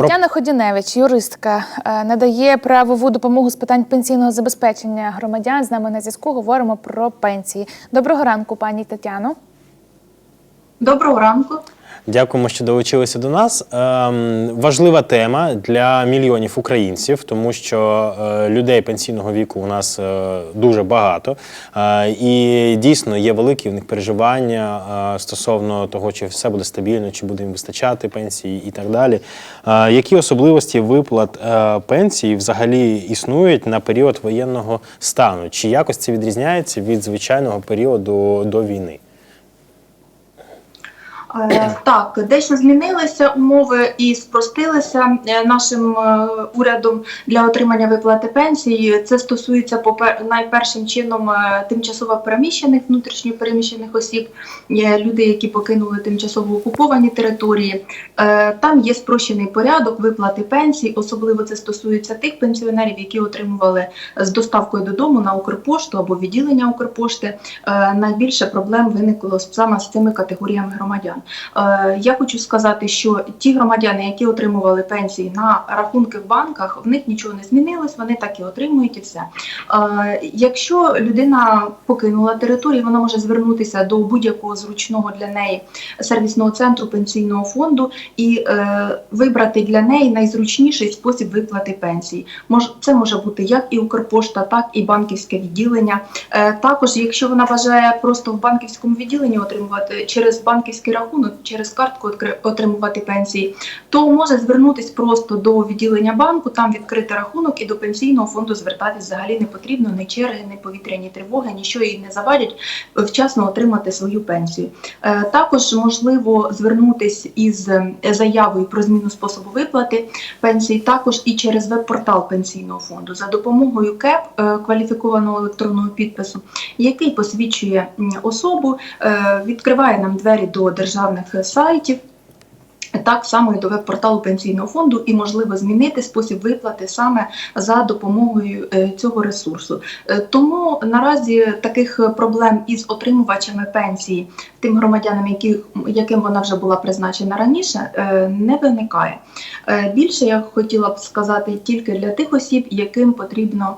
Тетяна Ходіневич, юристка, е, надає правову допомогу з питань пенсійного забезпечення громадян. З нами на зв'язку говоримо про пенсії. Доброго ранку, пані Тетяно. Доброго ранку. Дякуємо, що долучилися до нас. Ем, важлива тема для мільйонів українців, тому що е, людей пенсійного віку у нас е, дуже багато. Е, і дійсно є великі в них переживання е, стосовно того, чи все буде стабільно, чи буде їм вистачати пенсії і так далі. Е, які особливості виплат е, пенсії взагалі існують на період воєнного стану? Чи якось це відрізняється від звичайного періоду до війни? Е, Так, дещо змінилися умови і спростилися е, нашим е, урядом для отримання виплати пенсії. Це стосується найпершим чином тимчасово переміщених внутрішньо переміщених осіб, люди, які покинули тимчасово окуповані території. Там є спрощений порядок виплати пенсій. Особливо це стосується тих пенсіонерів, які отримували з доставкою додому на Укрпошту або відділення Укрпошти. Найбільше проблем виникло саме з цими категоріями громадян. Е, Я хочу сказати, що ті громадяни, які отримували пенсії на рахунки в банках, в них нічого не змінилось, вони так і отримують і все. Е, Якщо людина покинула територію, вона може звернутися до будь-якого зручного для неї сервісного центру пенсійного фонду і е, вибрати для неї найзручніший спосіб виплати пенсії. Це може бути як і Укрпошта, так і банківське відділення. Також, якщо вона бажає просто в банківському відділенні отримувати через банківський рахунок, через картку отримувати пенсії, то може звернутися просто до відділення банку, там відкрити рахунок і до пенсійного фонду звертатись взагалі не потрібно, ні черги, ні повітряні тривоги, нічого їй не завадять вчасно отримати свою пенсію. Е, Також можливо звернутися із е, заявою про зміну способу виплати пенсії, також і через веб-портал пенсійного фонду за допомогою КЕП е, кваліфікованого електронного підпису, який посвідчує особу, е, відкриває нам двері до державних сайтів. Так само і до веб-порталу пенсійного фонду, і можливо змінити спосіб виплати саме за допомогою е, цього ресурсу. Е, Тому наразі таких проблем із отримувачами пенсії, тим громадянам, які, яким вона вже була призначена раніше, е, не виникає. Е, Більше я хотіла б сказати тільки для тих осіб, яким потрібно.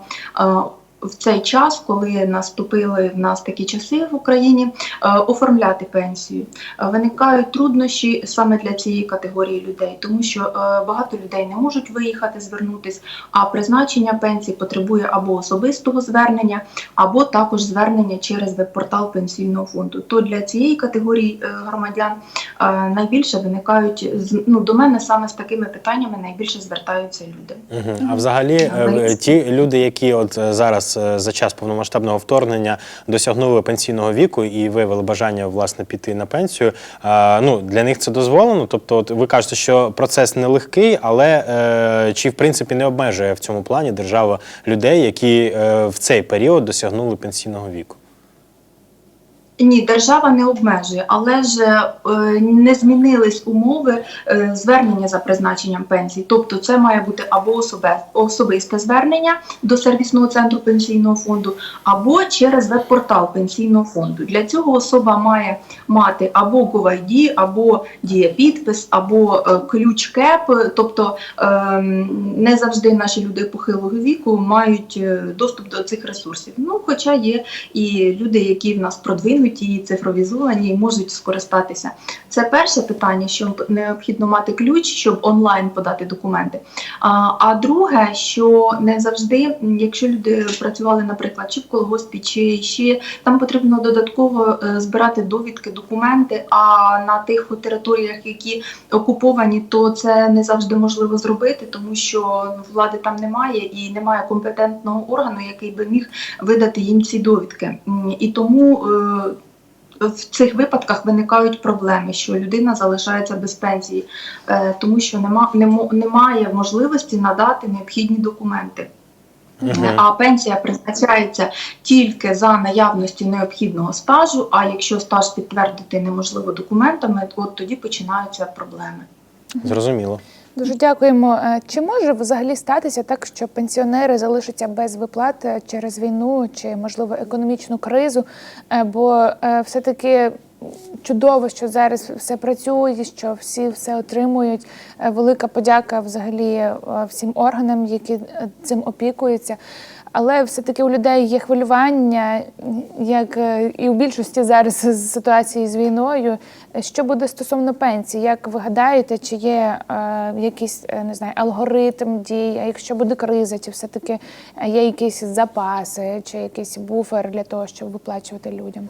В цей час, коли наступили в нас такі часи в Україні, е, оформляти пенсію. Е, Виникають труднощі саме для цієї категорії людей, тому що е, багато людей не можуть виїхати, звернутись, а призначення пенсії потребує або особистого звернення, або також звернення через веб-портал пенсійного фонду. То для цієї категорії громадян найбільше виникають ну, до мене саме з такими питаннями найбільше звертаються люди. А взагалі, ті люди, які от зараз за час повномасштабного вторгнення досягнули пенсійного віку і виявили бажання власне піти на пенсію, ну для них це дозволено. Тобто, от ви кажете, що процес нелегкий, але е, чи в принципі не обмежує в цьому плані держава людей, які е, в цей період досягнули пенсійного віку? Ні, держава не обмежує, але ж е, не змінились умови е, звернення за призначенням пенсії. Тобто, це має бути або особисте звернення до сервісного центру пенсійного фонду, або через веб-портал пенсійного фонду. Для цього особа має мати або GovID, або дієпідпис, або е, ключ КЕП. Тобто не завжди наші люди похилого віку мають доступ до цих ресурсів. Ну, хоча є і люди, які в нас продвинуті, і цифровізовані, і можуть скористатися. Це перше питання, що необхідно мати ключ, щоб онлайн подати документи. А, а друге, що не завжди, якщо люди працювали, наприклад, чи в колгоспі, чи ще там потрібно додатково е, збирати довідки, документи. А на тих територіях, які окуповані, то це не завжди можливо зробити, тому що влади там немає і немає компетентного органу, який би міг видати їм ці довідки. І тому е, в цих випадках виникають проблеми, що людина залишається без пенсії, е, тому що нема, немає можливості надати необхідні документи. А пенсія призначається тільки за наявності необхідного стажу. А якщо стаж підтвердити неможливо документами, от тоді починаються проблеми. Зрозуміло. Дуже дякуємо. Е, Чи може взагалі статися так, що пенсіонери залишаться без виплат е, через війну чи можливо економічну кризу? Е, Бо е, все-таки чудово, що зараз все працює, що всі все отримують. Велика подяка взагалі всім органам, які цим опікуються. Але все-таки у людей є хвилювання, як е, і у більшості зараз з ситуації з війною. Що буде стосовно пенсії? Як ви гадаєте, чи є е, якийсь е, не знаю, алгоритм дій? А якщо буде криза, чи все-таки е, є якісь запаси, чи якийсь буфер для того, щоб виплачувати людям?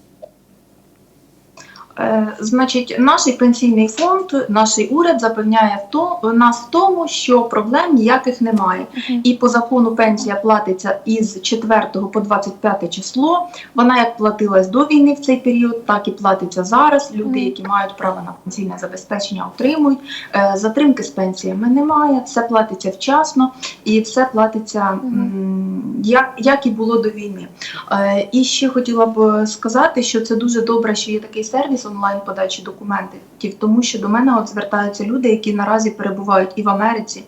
Е, Значить, наш пенсійний фонд, наш уряд запевняє в то, нас в тому, що проблем ніяких немає. І по закону пенсія платиться із 4 по 25 число. Вона як платилась до війни в цей період, так і платиться зараз. Люди, які мають право на пенсійне забезпечення, отримують. Е, Затримки з пенсіями немає, все платиться вчасно і все платиться як, як і було до війни. Е, І ще хотіла б сказати, що це дуже добре, що є такий сервіс онлайн подачі документів, тому що до мене от звертаються люди, які наразі перебувають і в Америці,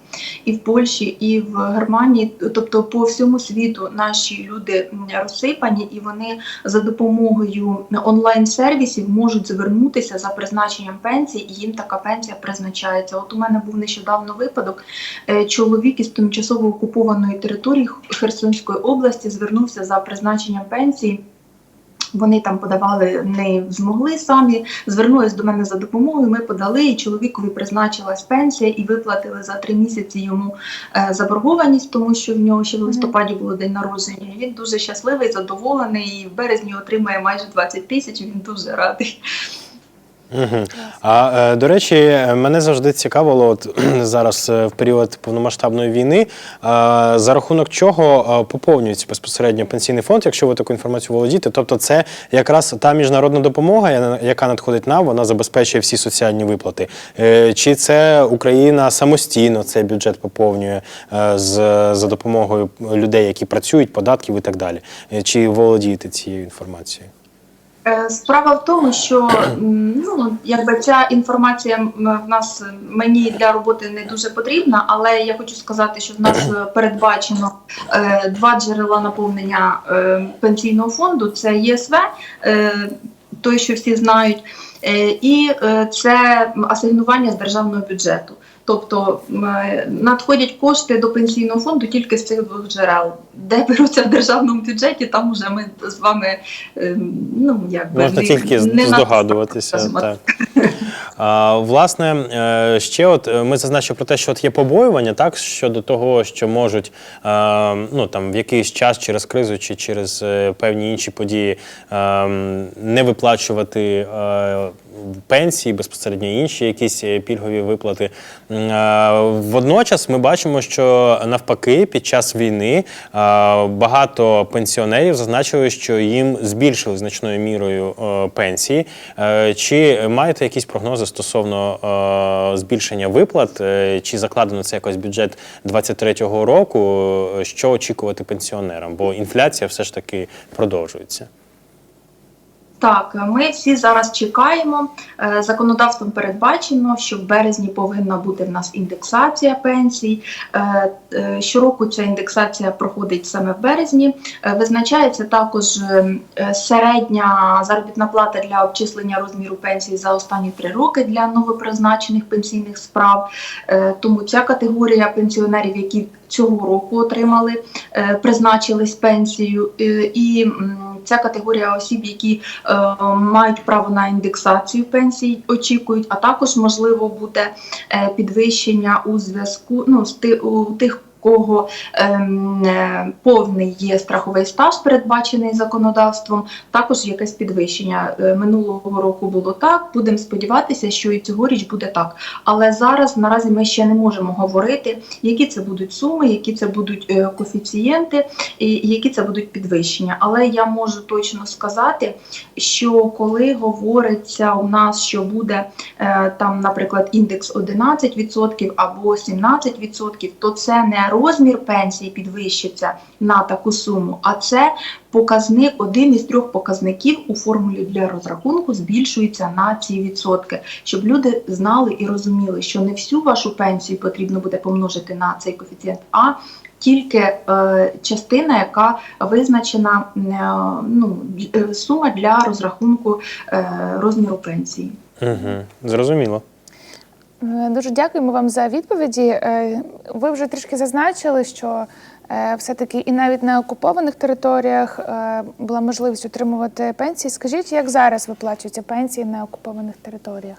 і в Польщі, і в Германії, тобто по всьому світу наші люди розсипані, і вони за допомогою онлайн-сервісів можуть звернутися за призначенням пенсії, і їм така пенсія призначається. От у мене був нещодавно випадок. Е, Чоловік із тимчасово окупованої території Херсонської області звернувся за призначенням пенсії. Вони там подавали, не змогли самі, звернулись до мене за допомогою. Ми подали, і чоловікові призначилась пенсія, і виплатили за три місяці йому е, заборгованість, тому що в нього ще в листопаді було день народження. Він дуже щасливий, задоволений. І в березні отримає майже 20 тисяч. Він дуже радий. Угу. А е, до речі, мене завжди цікавило, от зараз е, в період повномасштабної війни, е, за рахунок чого поповнюється безпосередньо пенсійний фонд, якщо ви таку інформацію володієте. Тобто, це якраз та міжнародна допомога, яка надходить нам, вона забезпечує всі соціальні виплати. Чи це Україна самостійно цей бюджет поповнює з за допомогою людей, які працюють, податків і так далі? Чи володієте цією інформацією? Е, Справа в тому, що ну якби ця інформація в нас мені для роботи не дуже потрібна, але я хочу сказати, що в нас передбачено е, два джерела наповнення е, пенсійного фонду: це ЄСВ, е, той, що всі знають, е, і е, це асигнування з державного бюджету. Тобто е, надходять кошти до пенсійного фонду тільки з цих двох джерел. Де беруться в державному бюджеті, там уже ми з вами е, ну якби Можна не- тільки не здогадуватися. Так. Власне, е, ще от е, ми зазначили про те, що от є побоювання, так щодо того, що можуть е, ну там в якийсь час через кризу чи через певні інші події не виплачувати. Пенсії, безпосередньо інші якісь пільгові виплати. Водночас ми бачимо, що навпаки, під час війни багато пенсіонерів зазначили, що їм збільшили значною мірою пенсії. Чи маєте якісь прогнози стосовно е, збільшення виплат? Е, Чи закладено це якось бюджет бюджет 2023 року? Що очікувати пенсіонерам? Бо інфляція все ж таки продовжується. Так, ми всі зараз чекаємо. Е, Законодавством передбачено, що в березні повинна бути в нас індексація пенсій. Е, е, Щороку ця індексація проходить саме в березні. Визначається також е, е, середня заробітна плата для обчислення розміру пенсії за останні три роки для новопризначених пенсійних справ. Тому ця категорія пенсіонерів, які цього року отримали, призначились пенсію, і ця категорія осіб, які е, мають право на індексацію пенсій, очікують, а також можливо буде е, підвищення у зв'язку ну, з ти, у тих. Кого ем, е, повний є страховий стаж, передбачений законодавством, також якесь підвищення Е, минулого року було так. Будемо сподіватися, що і цьогоріч буде так. Але зараз наразі ми ще не можемо говорити, які це будуть суми, які це будуть е, коефіцієнти, і які це будуть підвищення. Але я можу точно сказати, що коли говориться у нас, що буде е, там, наприклад, індекс 11% або 17%, то це не розмір пенсії підвищиться на таку суму, а це показник, один із трьох показників у формулі для розрахунку збільшується на ці відсотки, щоб люди знали і розуміли, що не всю вашу пенсію потрібно буде помножити на цей коефіцієнт, а тільки е, частина, яка визначена е, ну, е, сума для розрахунку е, розміру пенсії. Угу. Зрозуміло. Е, Дуже дякуємо вам за відповіді. Е, Ви вже трішки зазначили, що е, все-таки і навіть на окупованих територіях була можливість отримувати пенсії. Скажіть, як зараз виплачуються пенсії на окупованих територіях?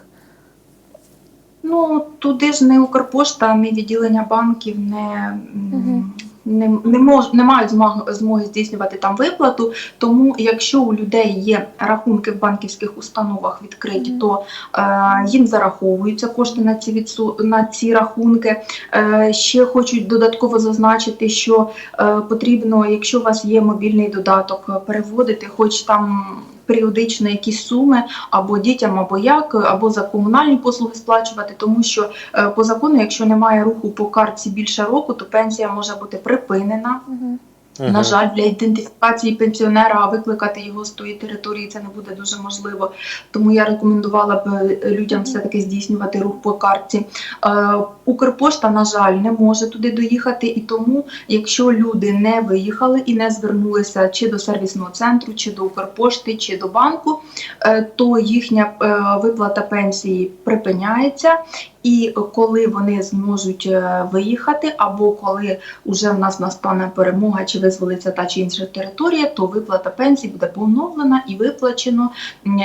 Ну туди ж не Укрпошта, не відділення банків не, м, не, не, мож, не мають змоги, змоги здійснювати там виплату. Тому, якщо у людей є рахунки в банківських установах відкриті, то е, їм зараховуються кошти на ці відсу, на ці рахунки. Е, ще хочуть додатково зазначити, що е, потрібно, якщо у вас є мобільний додаток, переводити, хоч там. Періодично якісь суми або дітям, або як, або за комунальні послуги сплачувати, тому що е, по закону, якщо немає руху по картці більше року, то пенсія може бути припинена. Угу. Мгм. На жаль, для ідентифікації пенсіонера викликати його з тої території це не буде дуже можливо. Тому я рекомендувала б е, людям все таки здійснювати рух по картці. Е, Укрпошта, на жаль, не може туди доїхати, і тому, якщо люди не виїхали і не звернулися чи до сервісного центру, чи до Укрпошти, чи до банку, е, то їхня е, виплата пенсії припиняється. І коли вони зможуть е, виїхати, або коли вже в нас настане перемога, чи визволиться та чи інша територія, то виплата пенсії буде поновлена і виплачено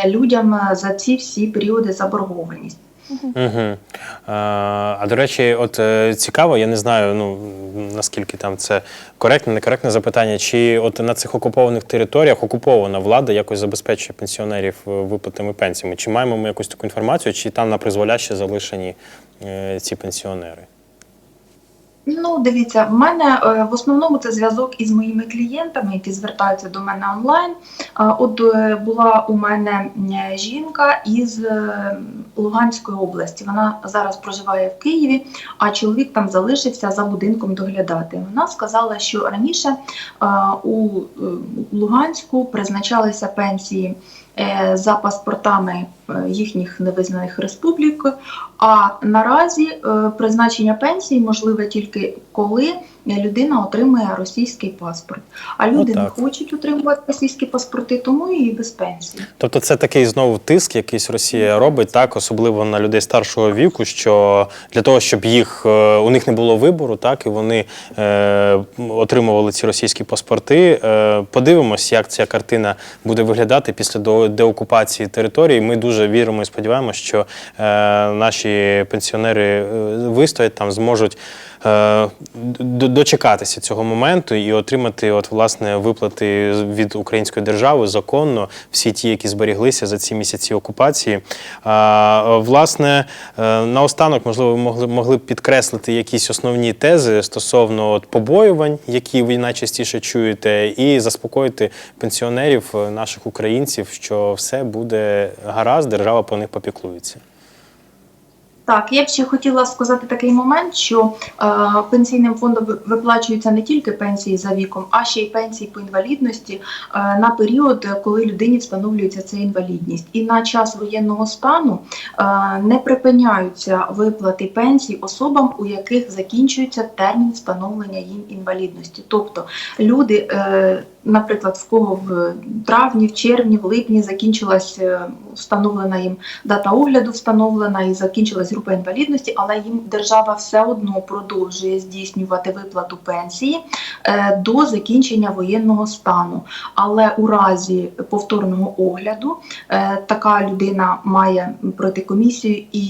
людям е, за ці всі періоди заборгованість. Угу. А до речі, от е, цікаво, я не знаю, ну наскільки там це коректне, некоректне запитання. Чи от на цих окупованих територіях окупована влада якось забезпечує пенсіонерів е, виплатами пенсіями? Чи маємо ми якусь таку інформацію, чи там на призволяще залишені е, ці пенсіонери? Ну, дивіться, в мене е, в основному це зв'язок із моїми клієнтами, які звертаються до мене онлайн. От е, була у мене жінка із е, Луганської області. Вона зараз проживає в Києві, а чоловік там залишився за будинком доглядати. Вона сказала, що раніше у Луганську призначалися пенсії за паспортами їхніх невизнаних республік. А наразі е, призначення пенсії можливе тільки коли людина отримує російський паспорт. А люди не хочуть отримувати російські паспорти, тому і без пенсії. Тобто це такий знову тиск, якийсь Росія робить, так, особливо на людей старшого віку, що для того, щоб їх е, у них не було вибору, так і вони е, отримували ці російські паспорти. Е, подивимось, як ця картина буде виглядати після деокупації території. Ми дуже віримо і сподіваємося, що е, наші пенсіонери е, вистоять там, зможуть е, дочекатися цього моменту і отримати от, власне, виплати від української держави законно, всі ті, які зберіглися за ці місяці окупації. А, власне, наостанок, можливо, ви могли, могли б підкреслити якісь основні тези стосовно от, побоювань, які ви найчастіше чуєте, і заспокоїти пенсіонерів, наших українців, що все буде гаразд, держава по них попіклується. Так, я б ще хотіла сказати такий момент, що е, пенсійним фондом виплачуються не тільки пенсії за віком, а ще й пенсії по інвалідності е, на період, коли людині встановлюється ця інвалідність. І на час воєнного стану е, не припиняються виплати пенсій особам, у яких закінчується термін встановлення їм інвалідності. Тобто люди, е, наприклад, в кого в травні, в червні, в липні закінчилась е, встановлена їм дата огляду встановлена і закінчилась група інвалідності, але їм держава все одно продовжує здійснювати виплату пенсії е, до закінчення воєнного стану. Але у разі повторного огляду е, така людина має пройти комісію, і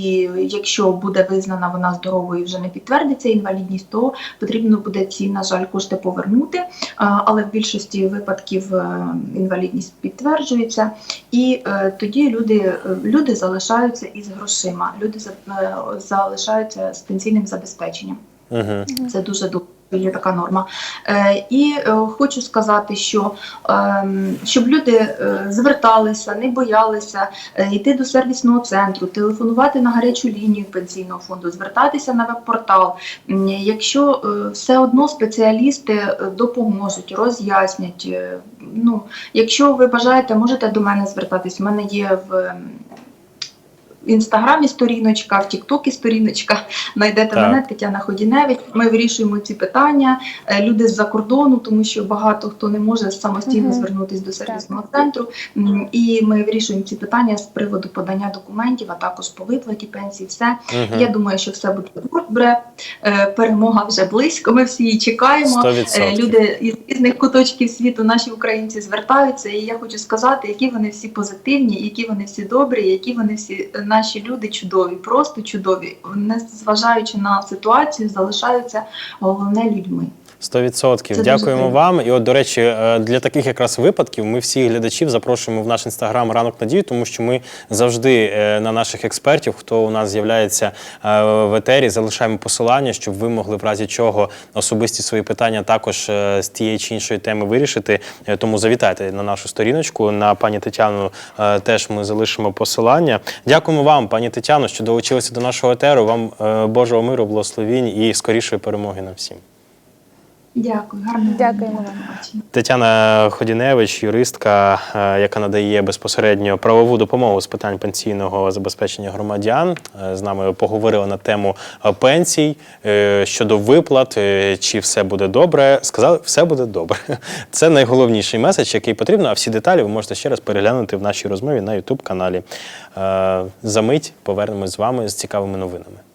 якщо буде визнана вона здоровою і вже не підтвердиться інвалідність, то потрібно буде ці, на жаль, кошти повернути. Але в більшості випадків е, інвалідність підтверджується, і е, тоді люди, е, люди залишаються із грошима, люди залишаються з пенсійним забезпеченням. Угу. Це дуже добре. Є така норма. Е, і е, хочу сказати, що е, щоб люди е, зверталися, не боялися йти до сервісного центру, телефонувати на гарячу лінію пенсійного фонду, звертатися на веб-портал. Якщо все одно спеціалісти допоможуть, роз'яснять. Ну, якщо ви бажаєте, можете до мене звертатись. У мене є в ем, в інстаграмі сторіночка, в Тіктокі сторіночка. Знайдете Так. мене, Тетяна Ходіневич. Ми вирішуємо ці питання. Е, Люди з-за кордону, тому що багато хто не може самостійно Мгм. звернутися до сервісного центру. І ми вирішуємо ці питання з приводу подання документів, а також по виплаті пенсії. Все Мгм. я думаю, що все буде добре. Е, Перемога вже близько. Ми всі її чекаємо. 100%. Е, Люди із різних куточків світу, наші українці звертаються, і я хочу сказати, які вони всі позитивні, які вони всі добрі, які вони всі е, наші люди чудові, просто чудові. незважаючи на ситуацію, залишаються головне людьми. Сто відсотків. Це Дякуємо дуже вам. І от, до речі, е, для таких якраз випадків ми всіх глядачів запрошуємо в наш інстаграм ранок надію, тому що ми завжди е, на наших експертів, хто у нас з'являється е, в етері, залишаємо посилання, щоб ви могли в разі чого особисті свої питання також з тієї чи іншої теми вирішити. Тому завітайте на нашу сторіночку. На пані Тетяну теж ми залишимо посилання. Дякуємо вам, пані Тетяно, що долучилися до нашого етеру. Вам Божого миру, благословінь і скорішої перемоги нам всім. Дякую, гарного Дякуємо вам. Тетяна Ходіневич, юристка, е, яка надає безпосередньо правову допомогу з питань пенсійного забезпечення громадян, е, з нами поговорила на тему е, пенсій щодо виплат, чи все буде добре. Сказали, все буде добре. Це найголовніший меседж, який потрібно. А всі деталі ви можете ще раз переглянути в нашій розмові на youtube каналі. За мить повернемось з вами з цікавими новинами.